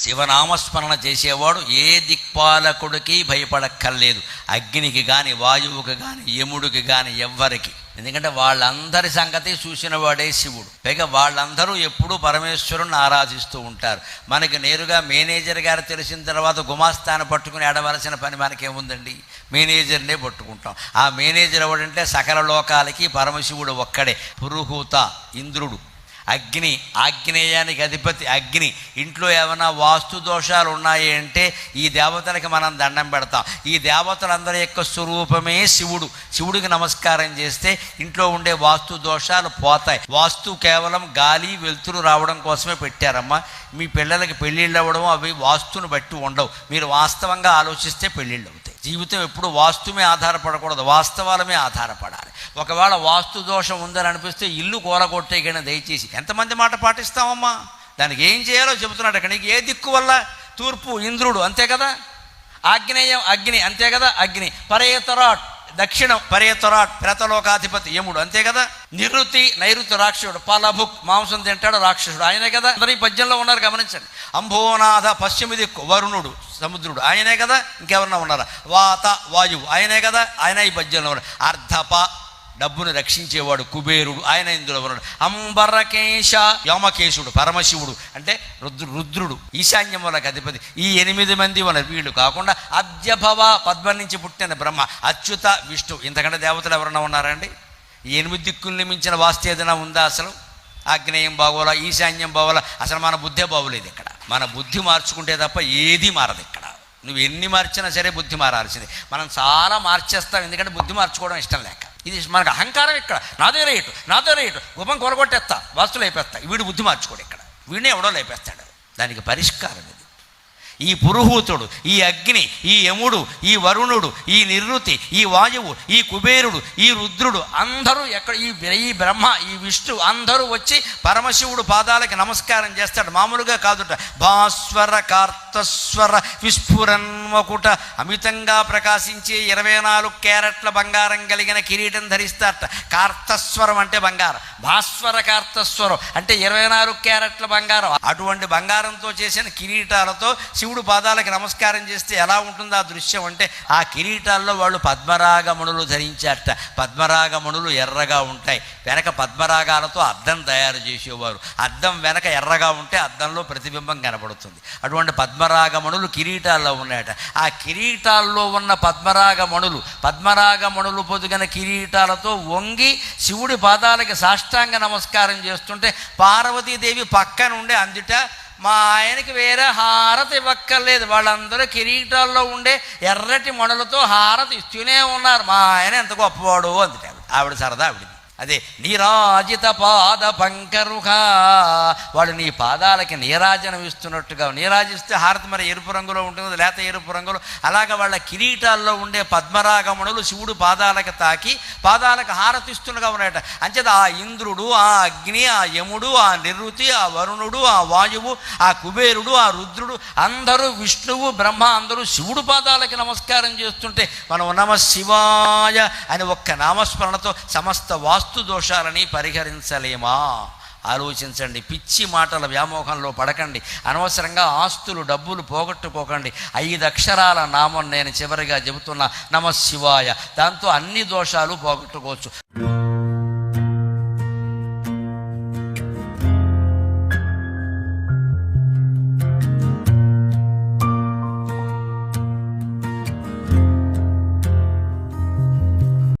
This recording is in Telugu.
శివనామస్మరణ చేసేవాడు ఏ దిక్పాలకుడికి భయపడక్కర్లేదు. అగ్నికి కానీ వాయువుకి కానీ యముడికి కానీ ఎవ్వరికి. ఎందుకంటే వాళ్ళందరి సంగతి చూసిన వాడే శివుడు. పైగా వాళ్ళందరూ ఎప్పుడూ పరమేశ్వరుని ఆరాధిస్తూ ఉంటారు. మనకి నేరుగా మేనేజర్ గారు తెలిసిన తర్వాత గుమాస్తాను పట్టుకుని ఆడవలసిన పని మనకేముందండి? మేనేజర్నే పట్టుకుంటాం. ఆ మేనేజర్ ఎవడంటే సకల లోకాలకి పరమశివుడు ఒక్కడే. పురుహూత ఇంద్రుడు. అగ్ని ఆగ్నేయానికి అధిపతి అగ్ని. ఇంట్లో ఏమైనా వాస్తు దోషాలు ఉన్నాయి అంటే ఈ దేవతలకి మనం దండం పెడతాం. ఈ దేవతలందరి యొక్క స్వరూపమే శివుడు. శివుడికి నమస్కారం చేస్తే ఇంట్లో ఉండే వాస్తు దోషాలు పోతాయి. వాస్తు కేవలం గాలి వెలుతురు రావడం కోసమే పెట్టారమ్మా. మీ పిల్లలకి పెళ్ళిళ్ళు అవ్వడం అవి వాస్తుని బట్టి ఉండవు. మీరు వాస్తవంగా ఆలోచిస్తే పెళ్ళిళ్ళు అవుతాయి. జీవితం ఎప్పుడు వాస్తుమే ఆధారపడకూడదు. వాస్తవాలమే ఆధారపడాలి. ఒకవేళ వాస్తు దోషం ఉందని అనిపిస్తే ఇల్లు కూలగొట్టేయగానే దయచేసి. ఎంతమంది మాట పాటిస్తామమ్మా దానికి ఏం చేయాలో చెబుతున్నాడు. అక్కడ నీకు ఏ దిక్కు వల్ల? తూర్పు ఇంద్రుడు అంతే కదా? ఆగ్నేయం అగ్ని అంతే కదా? అగ్ని. పరేతరాట్ దక్షిణం పరేతరాట్ ప్రతలోకాధిపతి యముడు అంతే కదా? నిరుతి నైరుతి రాక్షసుడు పలభుక్ మాంసం తింటాడు రాక్షసుడు ఆయనే కదా? అందరూ ఈ పద్యంలో ఉన్నారు గమనించండి. అంభోనాథ పశ్చిమ దిక్కు వరుణుడు సముద్రుడు ఆయనే కదా? ఇంకెవరన్నా ఉన్నారా? వాత వాయువు ఆయనే కదా? ఆయన ఈ పద్యంలో ఉన్నారు. అర్ధప డబ్బును రక్షించేవాడు కుబేరుడు. ఆయన ఇందులో ఉన్నాడు. అంబరకేశ వ్యోమకేశుడు పరమశివుడు. అంటే రుద్రు రుద్రుడు ఈశాన్యం వాళ్ళకి అధిపతి. ఈ ఎనిమిది మంది ఉన్నారు. వీళ్ళు కాకుండా అద్యభవ పద్మ నుంచి పుట్టిన బ్రహ్మ అచ్యుత విష్ణు. ఇంతకంటే దేవతలు ఎవరైనా ఉన్నారండి ఈ ఎనిమిది దిక్కుల్ని మించిన వాస్తు ఏదైనా ఉందా అసలు? ఆగ్నేయం బాగోలా ఈశాన్యం బాగోలా? అసలు మన బుద్ధే బాగోలేదు ఇక్కడ. మన బుద్ధి మార్చుకుంటే తప్ప ఏది మారదు ఇక్కడ. నువ్వు ఎన్ని మార్చినా సరే బుద్ధి మారాల్సింది. మనం చాలా మార్చేస్తాం. ఎందుకంటే బుద్ధి మార్చుకోవడం ఇష్టం లేక. ఇది మనకు అహంకారం ఇక్కడ. నాదే రేటు నాదే రేటు. గుపం కొరగొట్టేస్తా వస్తువులు అయిపోతా వీడు బుద్ధి మార్చుకోడు ఇక్కడ. వీడిని ఎవడో లేపేస్తాడు. దానికి పరిష్కారం ఇది. ఈ పురుహూతుడు ఈ అగ్ని ఈ యముడు ఈ వరుణుడు ఈ నిర్వృతి ఈ వాయువు ఈ కుబేరుడు ఈ రుద్రుడు అందరూ ఎక్కడ ఈ ఈ బ్రహ్మ ఈ విష్ణు అందరూ వచ్చి పరమశివుడు పాదాలకి నమస్కారం చేస్తాడు. మామూలుగా కాదుట. భాస్వర కార్తస్వర విస్ఫురన్మకుట అమితంగా ప్రకాశించే ఇరవై నాలుగు క్యారెట్ల బంగారం కలిగిన కిరీటం ధరిస్తారట. కార్తస్వరం అంటే బంగారం. భాస్వర కార్తస్వరం అంటే ఇరవై నాలుగు క్యారెట్ల బంగారం. అటువంటి బంగారంతో చేసిన కిరీటాలతో శివుడు శివుడు పాదాలకు నమస్కారం చేస్తే ఎలా ఉంటుందో ఆ దృశ్యం అంటే ఆ కిరీటాల్లో వాళ్ళు పద్మరాగమణులు ధరించారట. పద్మరాగమణులు ఎర్రగా ఉంటాయి. వెనక పద్మరాగాలతో అద్దం తయారు చేసేవారు. అద్దం వెనక ఎర్రగా ఉంటే అద్దంలో ప్రతిబింబం కనబడుతుంది. అటువంటి పద్మరాగమణులు కిరీటాల్లో ఉన్నాయట. ఆ కిరీటాల్లో ఉన్న పద్మరాగమణులు పద్మరాగమణులు పొదిగిన కిరీటాలతో వంగి శివుడి పాదాలకి సాష్టాంగ నమస్కారం చేస్తుంటే పార్వతీదేవి పక్కన ఉండే అందుట మా ఆయనకి వేరే హారతి ఇవ్వక్కర్లేదు. వాళ్ళందరూ కిరీటాల్లో ఉండే ఎర్రటి మొడలతో హారతి ఇస్తూనే ఉన్నారు. మా ఆయన ఎంత గొప్పవాడు అందుట ఆవిడ. ఆవిడ సరదా ఆవిడ అదే నీరాజిత పాద పంకరుహ. వాడు నీ పాదాలకి నీరాజనం ఇస్తున్నట్టుగా నీరాజిస్తే హారతి మరి ఎరుపు రంగులో ఉంటుంది లేత ఎరుపు రంగులో అలాగ వాళ్ళ కిరీటాల్లో ఉండే పద్మరాగముణులు శివుడు పాదాలకు తాకి పాదాలకు హారతిస్తున్నగా ఉన్నాయట. అంచేత ఆ ఇంద్రుడు ఆ అగ్ని ఆ యముడు ఆ నిరుతి ఆ వరుణుడు ఆ వాయువు ఆ కుబేరుడు ఆ రుద్రుడు అందరూ విష్ణువు బ్రహ్మ అందరూ శివుడు పాదాలకి నమస్కారం చేస్తుంటే మనం నమ శివాయ అని ఒక్క నామస్మరణతో సమస్త వాస్తు దోషాలని పరిహరించలేమా? ఆలోచించండి పిచ్చి మాటల వ్యామోహంలో పడకండి అనవసరంగా ఆస్తులు డబ్బులు పోగొట్టుకోకండి. ఐదు అక్షరాల నామం నేను చివరిగా చెబుతున్నా నమ శివాయ దాంతో అన్ని దోషాలు పోగొట్టుకోవచ్చు.